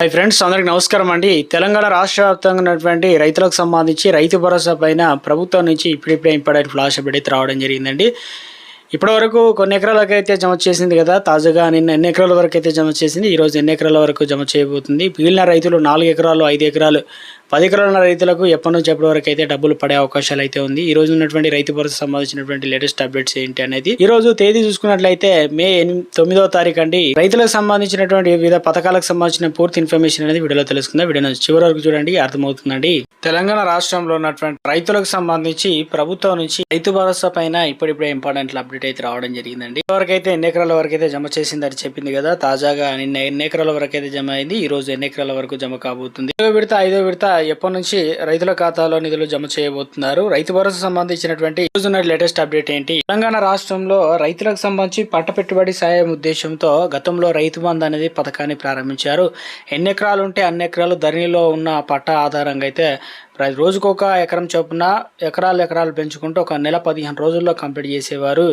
Hi friends అందరికి నమస్కారం అండి. తెలంగాణ రాష్ట్ర వ్యాప్తంగా ఉన్నటువంటి రైతులకు సంబంధించి రైతు భరోసా పైన ప్రభుత్వం నుంచి ఇప్పుడిప్పుడే ఇంపార్టెంట్ ఫ్లాష్ అప్డేట్ అయితే రావడం జరిగిందండి. ఇప్పటి వరకు కొన్ని ఎకరాలకు అయితే జమ చేసింది కదా తాజాగా నిన్న ఎన్ని ఎకరాల వరకు అయితే జమ చేసింది ఈ రోజు ఎన్ని ఎకరాల వరకు జమ చేయబోతుంది? మిగిలిన రైతులు నాలుగు ఎకరాలు ఐదు ఎకరాలు పది ఎకరాల రైతులకు ఎప్పటి నుంచి ఎప్పటి వరకు అయితే డబ్బులు పడే అవకాశాలు అయితే ఉంది. ఈ రోజు ఉన్నటువంటి రైతు భరోసా సంబంధించినటువంటి లేటెస్ట్ అప్డేట్స్ ఏంటి అనేది ఈ రోజు తేదీ చూసుకున్నట్లయితే మే తొమ్మిదో తారీఖు అండి. రైతులకు సంబంధించినటువంటి వివిధ పథకాలకు సంబంధించిన పూర్తి ఇన్ఫర్మేషన్ అనేది వీడియోలో తెలుసుకుందాం. వీడియో చివరి వరకు చూడండి అర్థమవుతుందండి. తెలంగాణ రాష్ట్రంలో ఉన్నటువంటి రైతులకు సంబంధించి ప్రభుత్వం నుంచి రైతు భరోసా పైన ఇప్పుడిప్పుడే ఇంపార్టెంట్ అప్డేట్ అయితే రావడం జరిగిందండి. వరకైతే ఎన్ని ఎకరాల వరకు అయితే జమ చేసిందని చెప్పింది కదా తాజాగా నిన్న ఎన్ని ఎకరాల వరకు అయితే జమ అయింది ఈ రోజు ఎన్ని ఎకరాల వరకు జమ కాబోతుంది. ఐదో విడత ఐదో విడత ఎప్పటి నుంచి రైతుల ఖాతాలో నిధులు జమ చేయబోతున్నారు? రైతు భరోసా సంబంధించినటువంటి ఈ లేటెస్ట్ అప్డేట్ ఏంటి? తెలంగాణ రాష్ట్రంలో రైతులకు సంబంధించి పంట పెట్టుబడి సాయం ఉద్దేశంతో గతంలో రైతు బంధు అనేది పథకాన్ని ప్రారంభించారు. ఎన్ని ఎకరాలు ఉంటే అన్ని ఎకరాలు ధరణిలో ఉన్న పట్ట ఆధారంగా అయితే రోజుకొక ఎకరం చొప్పున ఎకరాలు ఎకరాలు పెంచుకుంటూ ఒక నెల పదిహేను రోజుల్లో కంప్లీట్ చేసేవారు.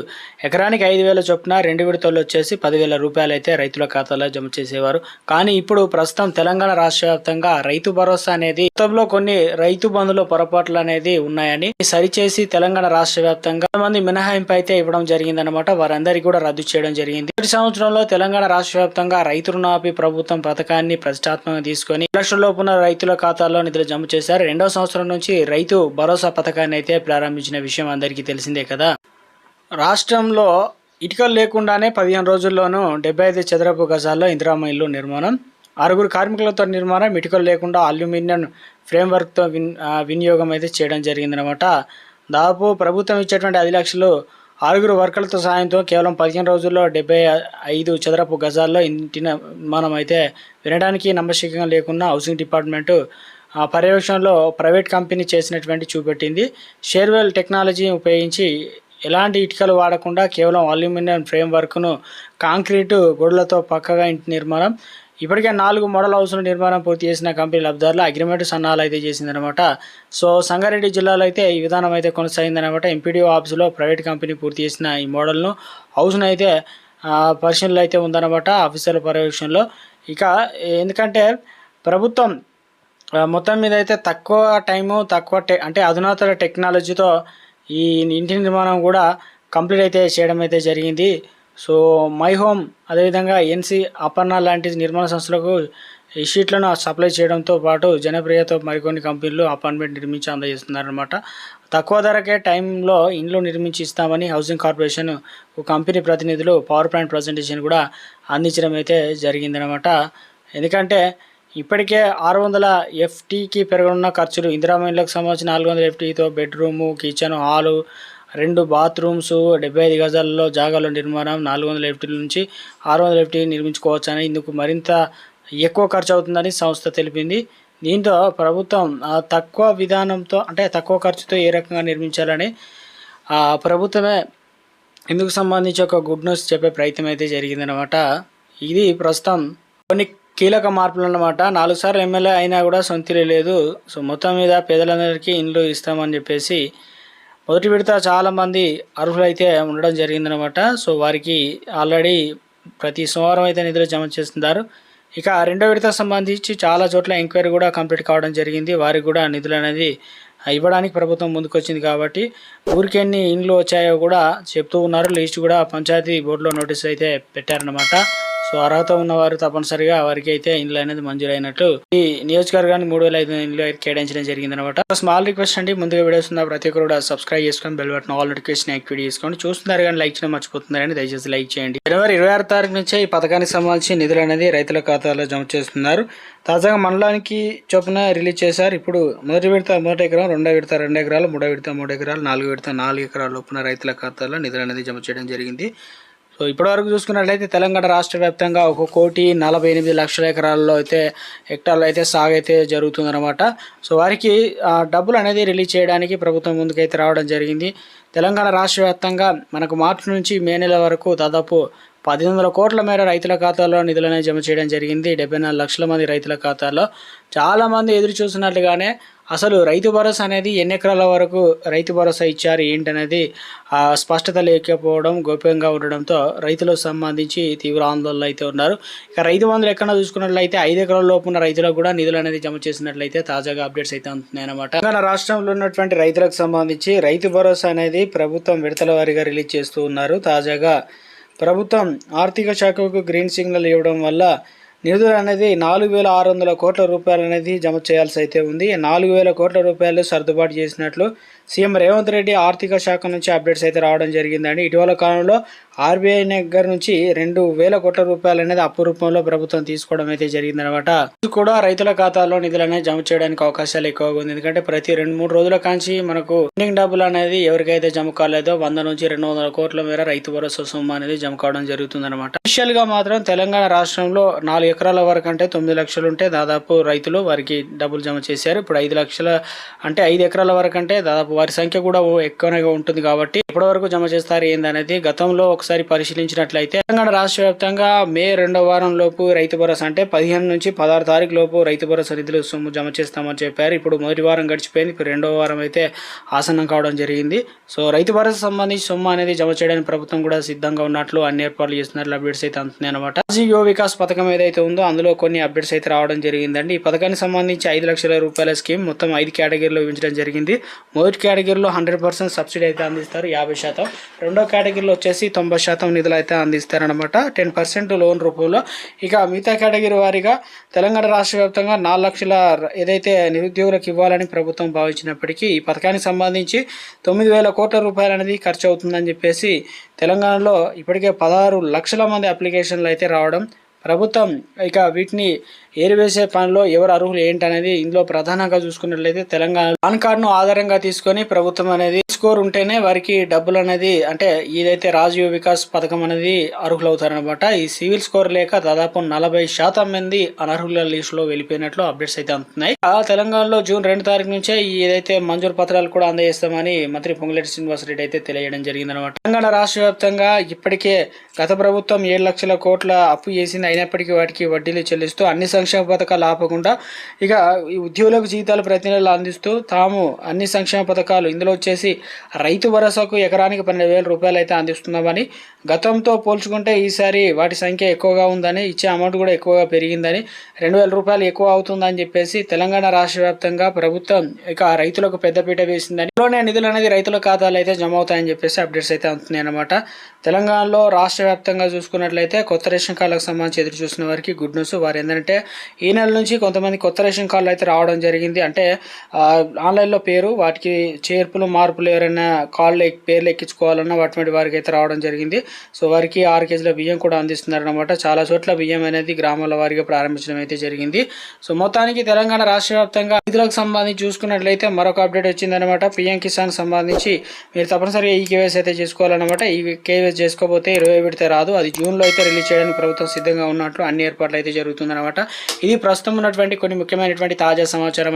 ఎకరానికి ఐదు వేల చొప్పున రెండు విడతలు వచ్చేసి పదివేల రూపాయలు అయితే రైతుల ఖాతాలో జమ చేసేవారు. కానీ ఇప్పుడు ప్రస్తుతం తెలంగాణ రాష్ట్ర వ్యాప్తంగా రైతు భరోసా అనేది గతంలో కొన్ని రైతు బంధుల పొరపాట్లు అనేది ఉన్నాయని సరిచేసి తెలంగాణ రాష్ట్ర వ్యాప్తంగా మంది మినహాయింపు అయితే ఇవ్వడం జరిగిందనమాట వారందరికీ కూడా రద్దు చేయడం జరిగింది. ప్రతి సంవత్సరంలో తెలంగాణ రాష్ట్ర వ్యాప్తంగా రైతు రుణాపి ప్రభుత్వం పథకాన్ని ప్రతిష్టాత్మకంగా తీసుకొని లక్షల లోపున రైతుల ఖాతాల్లో నిధులు జమ చేశారు. రెండో సంవత్సరం నుంచి రైతు భరోసా పథకాన్ని అయితే ప్రారంభించిన విషయం అందరికీ తెలిసిందే కదా. రాష్ట్రంలో ఇటుకలు లేకుండానే పదిహేను రోజుల్లోనూ డెబ్బై ఐదు చదరపు గజాల్లో ఇందిరామ ఇల్లు నిర్మాణం ఆరుగురు కార్మికులతో నిర్మాణం ఇటుకలు లేకుండా అల్యూమినియం ఫ్రేమ్వర్క్తో విన్ వినియోగం అయితే చేయడం జరిగిందనమాట దాదాపు ప్రభుత్వం ఇచ్చేటువంటి ఐదు లక్షలు ఆరుగురు వర్కర్లతో సాయంతో కేవలం పదిహేను రోజుల్లో డెబ్బై ఐదు చదరపు గజాల్లో ఇంటి నిర్మాణం అయితే వినడానికి నమ్మశకంగా లేకుండా హౌసింగ్ డిపార్ట్మెంటు పర్యవేక్షణలో ప్రైవేట్ కంపెనీ చేసినటువంటి చూపెట్టింది. షేర్వెల్ టెక్నాలజీ ఉపయోగించి ఎలాంటి ఇటుకలు వాడకుండా కేవలం అల్యూమినియం ఫ్రేమ్ వర్క్ను కాంక్రీటు గొడలతో పక్కగా ఇంటి నిర్మాణం ఇప్పటికే నాలుగు మోడల్ హౌస్ల నిర్మాణం పూర్తి చేసిన కంపెనీ లబ్ధారులు అగ్రిమెంట్ సన్నాలు అయితే చేసిందనమాట. సో సంగారెడ్డి జిల్లాలో అయితే ఈ విధానం అయితే కొనసాగిందనమాట. ఎంపీడీఓ ఆఫీసులో ప్రైవేట్ కంపెనీ పూర్తి చేసిన ఈ మోడల్ను హౌస్ను అయితే ఆ, పరిశీలనలో అయితే ఉందన్నమాట ఆఫీసర్ల పర్యవేక్షణలో. ఇక ఎందుకంటే ప్రభుత్వం మొత్తం మీద అయితే తక్కువ టైము తక్కువ టె అంటే అధునాతన టెక్నాలజీతో ఈ ఇంటి నిర్మాణం కూడా కంప్లీట్ అయితే చేయడం అయితే జరిగింది. సో మై హోమ్ అదేవిధంగా ఎన్సి అపర్ణ లాంటి నిర్మాణ సంస్థలకు ఈ షీట్లను సప్లై చేయడంతో పాటు జనప్రియతో మరికొన్ని కంపెనీలు అపార్ట్మెంట్ నిర్మించి అందజేస్తున్నారనమాట తక్కువ ధరకే టైంలో ఇండ్లు నిర్మించి ఇస్తామని హౌసింగ్ కార్పొరేషన్ ఒక కంపెనీ ప్రతినిధులు పవర్ పాయింట్ ప్రజెంటేషన్ కూడా అందించడం అయితే జరిగిందనమాట ఎందుకంటే ఇప్పటికే ఆరు వందల ఎఫ్టీకి పెరగనున్న ఖర్చులు ఇందిరామైన్లకు సంబంధించి నాలుగు వందల ఎఫ్టీతో బెడ్రూము కిచెన్ హాలు రెండు బాత్రూమ్స్ డెబ్బై ఐదు గజాలలో జాగాలో నిర్మాణం నాలుగు వందల ఎఫ్టీల నుంచి ఆరు వందల ఎఫ్టీ నిర్మించుకోవచ్చని ఇందుకు మరింత ఎక్కువ ఖర్చు అవుతుందని సంస్థ తెలిపింది. దీంతో ప్రభుత్వం తక్కువ విధానంతో అంటే తక్కువ ఖర్చుతో ఏ రకంగా నిర్మించాలని ప్రభుత్వమే ఇందుకు సంబంధించి ఒక గుడ్ న్యూస్ చెప్పే ప్రయత్నం అయితే జరిగిందనమాట ఇది ప్రస్తుతం కొన్ని కీలక మార్పులు అన్నమాట నాలుగు సార్లు ఎమ్మెల్యే అయినా కూడా సొంతిలే లేదు. సో మొత్తం మీద పేదలందరికీ ఇండ్లు ఇస్తామని చెప్పేసి మొదటి విడత చాలామంది అర్హులైతే ఉండడం జరిగిందనమాట సో వారికి ఆల్రెడీ ప్రతి సోమవారం అయితే నిధులు జమ చేస్తున్నారు. ఇక రెండో విడత సంబంధించి చాలా చోట్ల ఎంక్వైరీ కూడా కంప్లీట్ కావడం జరిగింది. వారికి కూడా నిధులు అనేది ఇవ్వడానికి ప్రభుత్వం ముందుకొచ్చింది కాబట్టి ఊరికి ఎన్ని ఇండ్లు వచ్చాయో కూడా చెప్తూ ఉన్నారు. లిస్ట్ కూడా పంచాయతీ బోర్డులో నోటీస్ అయితే పెట్టారనమాట సో అర్హత ఉన్నవారు తప్పనిసరిగా వారికి అయితే ఇండ్లు అనేది మంజూరైనట్టు. ఈ నియోజకవర్గానికి మూడు వేల ఐదు ఇండ్లు అయితే కేటాయించడం జరిగింది అనమాట స్మాల్ రిక్వెస్ట్ అండి ముందుగా వీడియోస్ ఉన్న ప్రతి ఒక్కరు కూడా సబ్స్క్రైబ్ చేసుకొని bell button all notification activate చేసుకోండి. చూస్తున్నారు కానీ లైక్ చేయడం మర్చిపోతున్నారని దయచేసి లైక్ చేయండి. జనవరి ఇరవై ఆరు తారీఖు నుంచే ఈ పథకానికి సంబంధించి నిధులు అనేది రైతుల ఖాతాలో జమ చేస్తున్నారు. తాజాగా మండలానికి చొప్పున రిలీజ్ చేశారు. ఇప్పుడు మొదటి విడత మొదటి ఎకరం రెండో విడత రెండు ఎకరాలు మూడో విడత మూడు ఎకరాలు నాలుగు విడత నాలుగు ఎకరాల లోపున రైతుల ఖాతాలో నిధులు అనేది జమ చేయడం జరిగింది. సో ఇప్పటివరకు చూసుకున్నట్లయితే తెలంగాణ రాష్ట్ర వ్యాప్తంగా ఒక కోటి నలభై ఎనిమిది లక్షల ఎకరాల్లో అయితే హెక్టార్లు అయితే సాగు అయితే జరుగుతుందన్నమాట. సో వారికి డబ్బులు అనేది రిలీజ్ చేయడానికి ప్రభుత్వం ముందుకైతే రావడం జరిగింది. తెలంగాణ రాష్ట్ర వ్యాప్తంగా మనకు మార్చి నుంచి మే నెల వరకు దాదాపు పది వందల కోట్ల మేర రైతుల ఖాతాలో నిధులను జమ చేయడం జరిగింది. డెబ్బై నాలుగు లక్షల మంది రైతుల ఖాతాలో చాలామంది ఎదురు చూసినట్లుగానే అసలు రైతు భరోసా అనేది ఎన్ని ఎకరాల వరకు రైతు భరోసా ఇచ్చారు ఏంటనేది స్పష్టత లేకపోవడం గోప్యంగా ఉండడంతో రైతులకు సంబంధించి తీవ్ర ఆందోళనలు అయితే ఉన్నారు. ఇక రైతు బంధువులు ఎక్కడ చూసుకున్నట్లయితే ఐదు ఎకరాల లోపు ఉన్న రైతులకు కూడా నిధులు అనేది జమ చేసినట్లయితే తాజాగా అప్డేట్స్ అయితే ఉంటున్నాయి అనమాట తెలంగాణ రాష్ట్రంలో ఉన్నటువంటి రైతులకు సంబంధించి రైతు భరోసా అనేది ప్రభుత్వం విడతల వారీగా రిలీజ్ చేస్తూ ఉన్నారు. తాజాగా ప్రభుత్వం ఆర్థిక శాఖకు గ్రీన్ సిగ్నల్ ఇవ్వడం వల్ల నిధులు అనేది నాలుగు వేల ఆరు వందల కోట్ల రూపాయలు అనేది జమ చేయాల్సి అయితే ఉంది. నాలుగు వేల కోట్ల రూపాయలు సర్దుబాటు చేసినట్లు సీఎం రేవంత్ రెడ్డి ఆర్థిక శాఖ నుంచి అప్డేట్స్ అయితే రావడం జరిగిందండి. ఇటీవల కాలంలో ఆర్బీఐ దగ్గర నుంచి రెండు వేల కోట్ల రూపాయలు అనేది అప్పు రూపంలో ప్రభుత్వం తీసుకోవడం అయితే జరిగిందనమాట ఇది కూడా రైతుల ఖాతాలో నిధులు అనేది జమ చేయడానికి అవకాశాలు ఎక్కువగా ఉంది. ఎందుకంటే ప్రతి రెండు మూడు రోజుల కాంచి మనకు పెండింగ్ డబ్బులు అనేది ఎవరికైతే జమ కాలేదో వంద నుంచి రెండు వందల కోట్ల మేర రైతు భరోసా సొమ్ము అనేది జమ కావడం జరుగుతుంది అనమాట అఫీషియల్గా మాత్రం తెలంగాణ రాష్ట్రంలో నాలుగు ఎకరాల వరకు అంటే తొమ్మిది లక్షలు ఉంటే దాదాపు రైతులు వారికి డబ్బులు జమ చేశారు. ఇప్పుడు ఐదు లక్షల అంటే ఐదు ఎకరాల వరకు అంటే దాదాపు వారి సంఖ్య కూడా ఎక్కువగా ఎక్కువనే ఉంటుంది కాబట్టి ఇప్పటివరకు జమ చేస్తారు ఏందనేది గతంలో ఒక ఒకసారి పరిశీలించినట్లయితే తెలంగాణ రాష్ట్ర వ్యాప్తంగా మే రెండో వారం లోపు రైతు భరోసా అంటే పదిహేను నుంచి పదహారు తారీఖు లోపు రైతు భరోసా నిధులు సొమ్ము జమ చేస్తామని చెప్పారు. ఇప్పుడు మొదటి వారం గడిచిపోయింది. ఇప్పుడు రెండవ వారం అయితే ఆసనం కావడం జరిగింది. సో రైతు భరోసా సంబంధించి సొమ్ము అనేది జమ చేయడానికి ప్రభుత్వం కూడా సిద్ధంగా ఉన్నట్లు అన్ని ఏర్పాట్లు చేస్తున్నట్లు అప్డేట్స్ అయితే అందుతున్నాయి అనమాట యువ వికాస్ పథకం ఏదైతే ఉందో అందులో కొన్ని అప్డేట్స్ అయితే రావడం జరిగిందండి. ఈ పథకానికి సంబంధించి ఐదు లక్షల రూపాయల స్కీమ్ మొత్తం ఐదు కేటగిరీలో ఇవ్వడం జరిగింది. మొదటి కేటగిరీలో హండ్రెడ్ పర్సెంట్ సబ్సిడీ అయితే అందిస్తారు. యాభై శాతం. రెండో కేటగిరీలో వచ్చేసి తొంభై శాతం నిధులు అయితే అందిస్తారనమాట టెన్ పర్సెంట్ లోన్ రూపంలో. ఇక మిగతా కేటగిరీ వారీగా తెలంగాణ రాష్ట్ర వ్యాప్తంగా నాలుగు లక్షల ఏదైతే నిరుద్యోగులకు ఇవ్వాలని ప్రభుత్వం భావించినప్పటికీ ఈ పథకానికి సంబంధించి తొమ్మిది వేల కోట్ల రూపాయలు అనేది ఖర్చు అవుతుందని చెప్పేసి తెలంగాణలో ఇప్పటికే పదహారు లక్షల మంది అప్లికేషన్లు అయితే రావడం ప్రభుత్వం ఇక వీటిని ఏరివేసే పనిలో ఎవరు అర్హులు ఏంటనేది ఇందులో ప్రధానంగా చూసుకున్నట్లయితే తెలంగాణ పాన్ కార్డును ఆధారంగా తీసుకొని ప్రభుత్వం అనేది స్కోర్ ఉంటేనే వారికి డబ్బులు అనేది అంటే ఏదైతే రాజీవ్ వికాస్ పథకం అనేది అర్హులు అవుతారనమాట ఈ సివిల్ స్కోర్ లేక దాదాపు నలభై శాతం మంది అనర్హుల లిస్టులో వెళ్ళిపోయినట్లు అప్డేట్స్ అయితే అందుతున్నాయి. ఆ తెలంగాణలో జూన్ రెండు తారీఖు నుంచే ఏదైతే మంజూరు పత్రాలు కూడా అందజేస్తామని మంత్రి పొంగులేటి శ్రీనివాసరెడ్డి అయితే తెలియడం జరిగిందనమాట. తెలంగాణ రాష్ట్ర వ్యాప్తంగా ఇప్పటికే గత ప్రభుత్వం ఏడు లక్షల కోట్ల అప్పు చేసింది అయినప్పటికీ వాటికి వడ్డీలు చెల్లిస్తూ అన్ని సంక్షేమ పథకాలు ఆపకుండా ఇక ఈ ఉద్యోగులకు జీతాలు ప్రతి నెల అందిస్తూ తాము అన్ని సంక్షేమ పథకాలు ఇందులో వచ్చేసి రైతు భరోసాకు ఎకరానికి పన్నెండు వేల రూపాయలు అయితే అందిస్తున్నామని గతంతో పోల్చుకుంటే ఈసారి వాటి సంఖ్య ఎక్కువగా ఉందని ఇచ్చే అమౌంట్ కూడా ఎక్కువగా పెరిగిందని రెండు వేల రూపాయలు ఎక్కువ అవుతుందని చెప్పేసి తెలంగాణ రాష్ట్ర వ్యాప్తంగా ప్రభుత్వం ఇక రైతులకు పెద్దపీట వేసిందని ఇందులోనే నిధులు అనేది రైతుల ఖాతాలు అయితే జమ అవుతాయని చెప్పేసి అప్డేట్స్ అయితే అవుతున్నాయి అనమాట తెలంగాణలో రాష్ట్ర వ్యాప్తంగా చూసుకున్నట్లయితే కొత్త రేషన్ కార్డులకు సంబంధించి ఎదురు చూసిన వారికి గుడ్ న్యూస్ వారు ఏంటంటే ఈ నెల నుంచి కొంతమంది కొత్త రేషన్ కార్డులు అయితే రావడం జరిగింది. అంటే ఆన్లైన్లో పేరు వాటికి చేర్పులు మార్పులు ఎవరైనా కార్డులు పేర్లు ఎక్కించుకోవాలన్నా వాటి వారికి అయితే రావడం జరిగింది. సో వారికి ఆరు కేజీల బియ్యం కూడా అందిస్తున్నారనమాట చాలా చోట్ల బియ్యం అనేది గ్రామాల వారిగా ప్రారంభించడం అయితే జరిగింది. సో మొత్తానికి తెలంగాణ రాష్ట్ర వ్యాప్తంగా నిధులకు సంబంధించి చూసుకున్నట్లయితే మరొక అప్డేట్ వచ్చిందనమాట పిఎం కిసాన్ సంబంధించి మీరు తప్పనిసరిగా ఈ కేవైసీ అయితే చేసుకోవాలన్నమాట. ఈ కేవైసీ చేసుకోకపోతే ఇరవై విడితే రాదు. అది జూన్లో అయితే రిలీజ్ చేయడానికి ప్రభుత్వం సిద్ధంగా ఉన్నట్లు అన్ని ఏర్పాట్లు అయితే జరుగుతుందన్నమాట. ఇది ప్రస్తుతం ఉన్నటువంటి కొన్ని ముఖ్యమైనటువంటి తాజా సమాచారం